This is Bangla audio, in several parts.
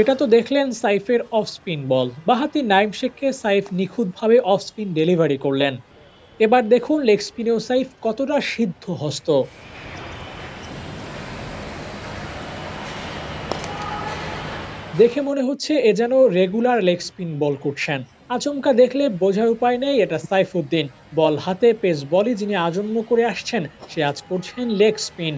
এটা তো দেখলেন সাইফের অফ স্পিন বল। বাহাতি নাইম শেখকে সাইফ নিখুঁতভাবে অফ স্পিন ডেলিভারি করলেন। এবার দেখুন লেগ স্পিনেও সাইফ কতটা সিদ্ধ হস্ত। দেখে মনে হচ্ছে এ যেন রেগুলার লেগ স্পিন বল করছেন। আচমকা দেখলে বোঝার উপায় নেই, এটা সাইফুদ্দিন বল হাতে, পেস বলই যিনি আজন্ম করে আসছেন, সে আজ করছেন লেগ স্পিন।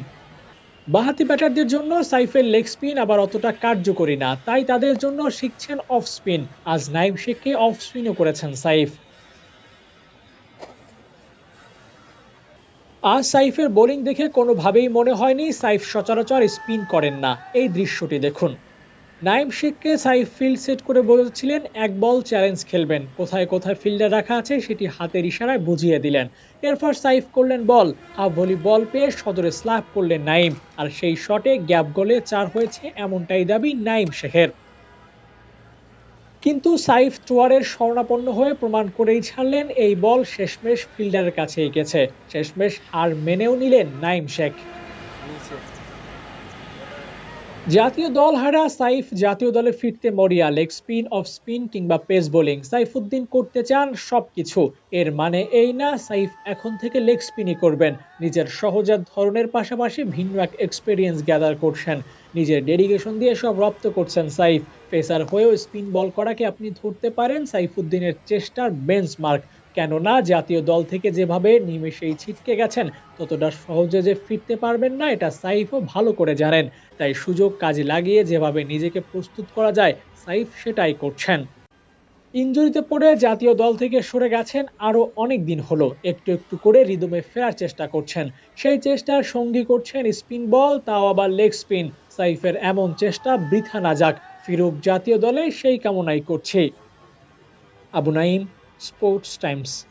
বাহাতি ব্যাটারদের জন্য সাইফের লেগ স্পিন আবার অতটা কার্যকরী না, তাই তাদের জন্য শিখছেন অফ স্পিন আজ নাইম শেখকে অফ স্পিনও করেছেন সাইফ। আজ সাইফের বোলিং দেখে কোনোভাবেই মনে হয়নি সাইফ সচরাচর স্পিন করেন না। এই দৃশ্যটি দেখুন। নাইম শেখকে সাইফ ফিল্ড সেট করে বলেছিলেন, এক বল চ্যালেঞ্জ খেলবেন। কোথায় কোথায় ফিল্ডার রাখা আছে সেটি হাতের ইশারায় বুঝিয়ে দিলেন। এরপর সাইফ করলেন বল। হাফ ভলি বল পেয়ে সদরে স্ল্যাপ করলেন নাইম আর সেই শটে গ্যাপ গোলে চার হয়েছে এমনটাই দাবি নাইম শেখের। কিন্তু সাইফ টুয়ারের শরণাপন্ন হয়ে প্রমাণ করেই ছাড়লেন, এই বল শেষমেশ ফিল্ডারের কাছেই গেছে শেষমেশ হার মেনেও নিলেন নাইম শেখ। জাতীয় দল হারা, সাইফ জাতীয় দলে ফিরতে মরিয়া লেগ স্পিন অফ স্পিন কিংবা পেস বোলিং সাইফুদ্দিন করতে চান সবকিছু। এর মানে এই না, সাইফ এখন থেকে লেগ স্পিনই করবেন। নিজের সহজাত ধরনের পাশাপাশি ভিন্ন এক এক্সপিরিয়েন্স গ্যাদার করছেন। নিজের ডেডিকেশন দিয়ে সব রপ্ত করছেন সাইফ। পেসার হয়েও স্পিন বল করাকে আপনি ধরতে পারেন সাইফুদ্দিনের চেষ্টার বেঞ্চমার্ক কেননা জাতীয় দল থেকে যেভাবে নিমেষেই ছিটকে গেছেন, ততটা সহজে যে ফিরতে পারবেন না, এটা সাইফও ভালো করে জানেন। তাই সুযোগ কাজে লাগিয়ে যেভাবে নিজেকে প্রস্তুত করা যায়, সাইফ সেটাই করছেন। ইঞ্জুরিতে পড়ে জাতীয় দল থেকে সরে গেছেন আরও অনেক দিন হলো, একটু একটু করে রিদমে ফেরার চেষ্টা করছেন। সেই চেষ্টার সঙ্গী করছেন স্পিন বল, তাও আবার লেগ স্পিন। সাইফের এমন চেষ্টা বৃথা না যাক, ফিরুক জাতীয় দলে সেই কামনাই করছে। Abu Naim sports times.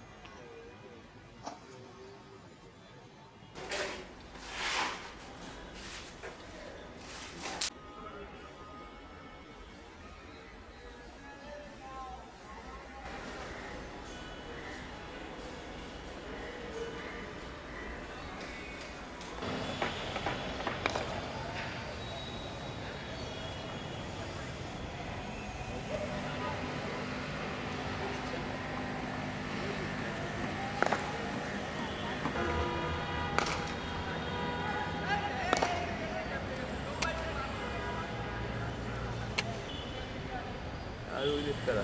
आयोजित करा.